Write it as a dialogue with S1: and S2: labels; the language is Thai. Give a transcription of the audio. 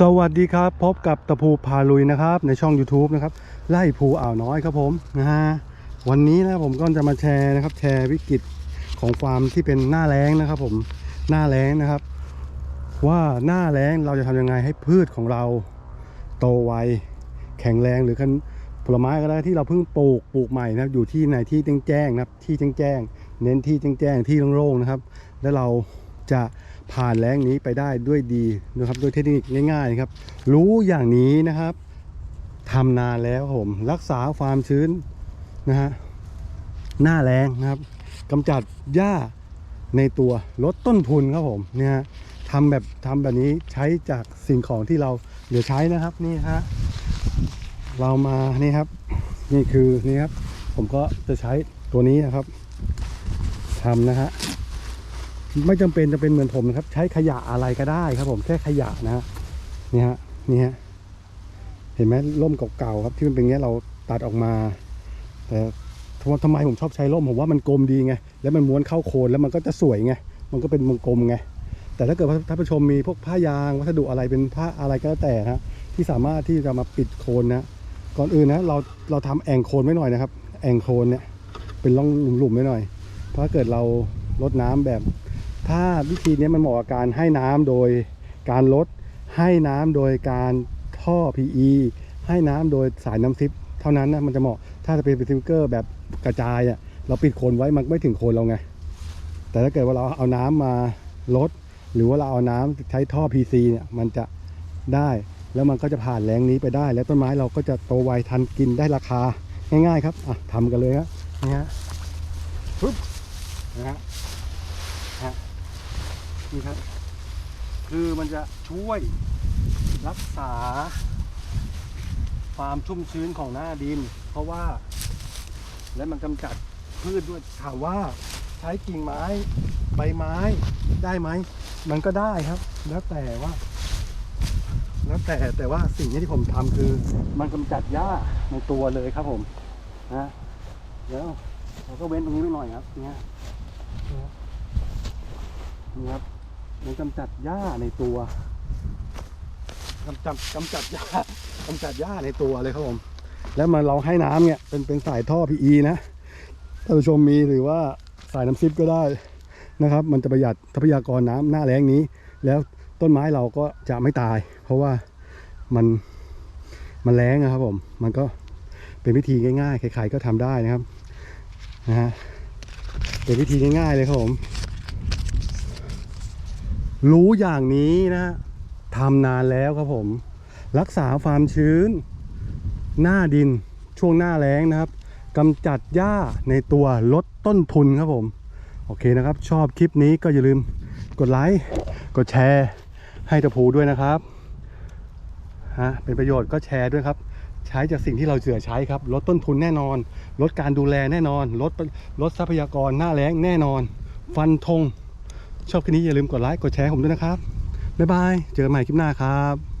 S1: สวัสดีครับ พบกับตะภูพาลุยนะครับ ในช่อง YouTube นะครับไล่ภูอ่าวน้อยครับผมนะฮะวันนี้นะผมก็จะมาแชร์นะครับ แชร์วิกฤตของฟาร์มที่เป็นหน้าแล้งนะครับ ผมหน้าแล้งนะครับ ว่าหน้าแล้งเราจะทำยังไงให้พืชของเรา โตไวแข็งแรงหรือกันผลไม้ก็ได้ที่เราเพิ่งปลูกปลูกใหม่นะครับ อยู่ที่ในที่แจ้งๆนะครับที่แจ้งๆเน้นที่แจ้งๆที่โล่งๆนะครับ แล้วเราจะ ผ่านแล้งนี้ไปได้ด้วยดีนะครับด้วยเทคนิคง่ายๆครับ รู้อย่างนี้นะครับทำนานแล้วผมรักษาความชื้นนะฮะหน้าแรงนะครับกำจัดหญ้าในตัวลดต้นทุนครับผมเนี่ยทำแบบทำแบบนี้ใช้จากสิ่งของที่เราเหลือใช้นะครับนี่ฮะเรามานี่ครับ นี่คือนี่ครับ ผมก็จะใช้ตัวนี้นะครับทำนะฮะ ไม่จำเป็นจะเป็นเหมือนผมนะครับ ใช้ขยะอะไรก็ได้ครับ ผมแค่ขยะนะฮะนี่ฮะนี่ฮะเห็นไหมร่มเก่าๆครับที่มันเป็นอย่างเงี้ยเราตัดออกมา แต่ทำไมผมชอบใช้ร่มผมว่ามันกลมดีไงแล้วมันม้วนเข้าโคนแล้วมันก็จะสวยไงมันก็เป็นวงกลมไงแต่ถ้าเกิดท่านผู้ชมมีพวกผ้ายางวัสดุอะไรเป็นผ้าอะไรก็แล้วแต่นะที่สามารถที่จะมาปิดโคนนะก่อนอื่นนะเราเราทำแอ่งโคนไว้หน่อยนะครับ แอ่งโคนเนี่ยเป็นร่องหลุมๆไว้หน่อย เพราะถ้าเกิดเราลดน้ำแบบ ถ้าวิธีนี้มันเหมาะกับการให้น้ำโดยการลด ให้น้ำโดยการท่อ PE ให้น้ำโดยสายน้ำซิป เท่านั้นนะมันจะเหมาะถ้าจะเป็นสปริงเกอร์แบบกระจายอะเราปิดโคนไว้มันไม่ถึงโคนเราไง แต่ถ้าเกิดว่าเราเอาน้ำมาลด หรือว่าเราเอาน้ำใช้ท่อ PC เนี่ยมันจะได้แล้วมันก็จะผ่านแรงนี้ไปได้ แล้วต้นไม้เราก็จะโตไวทันกินได้ราคาง่ายๆ ครับอะทำกันเลยครับนี่ฮะปึ๊บนะฮะ นี่ครับ คือมันจะช่วยรักษา ความชุ่มชื้นของหน้าดิน เพราะว่า และมันกำจัดพืชด้วยถามว่าใช้กิ่งไม้ใบไม้ได้ไหม มันก็ได้ครับ แล้วแต่ว่า แล้วแต่แต่ว่าสิ่งที่ผมทำคือ มันกำจัดหญ้าในตัวเลยครับผมนะเดี๋ยวเราก็เว้นตรงนี้ไว้หน่อยครับเนี่ยนี่ครับ มันกำจัดหญ้าในตัวกำจัดกำจัดหญ้ากำจัดหญ้าในตัวเลยครับผม แล้วมันเราให้น้ำเนี่ยเป็นเป็นสายท่อ PE นะท่านผู้ชมมีหรือว่าสายน้ำซิปก็ได้นะครับ มันจะประหยัดทรัพยากรน้ำหน้าแรงนี้ แล้วต้นไม้เราก็จะไม่ตาย เพราะว่ามันมันแรงนะครับผม มันก็เป็นวิธีง่ายๆใครๆก็ทำได้นะครับนะฮะเป็นวิธีง่ายๆเลยครับผม รู้อย่างนี้นะทำนานแล้วครับผม รักษาความชื้น หน้าดินช่วงหน้าแล้งนะครับกำจัดหญ้าในตัวลดต้นทุนครับผม โอเคนะครับ ชอบคลิปนี้ก็อย่าลืมกดไลค์กดแชร์ให้ตะพูด้วยนะครับฮะเป็นประโยชน์ก็แชร์ด้วยครับ ใช้จากสิ่งที่เราเสือใช้ครับ ลดต้นทุนแน่นอน ลดการดูแลแน่นอน ลดลดทรัพยากรหน้าแล้งแน่นอน ฟันธง ชอบคลิปนี้อย่าลืมกดไลค์กดแชร์ผมด้วยนะครับบ๊ายบายเจอกันใหม่คลิปหน้าครับ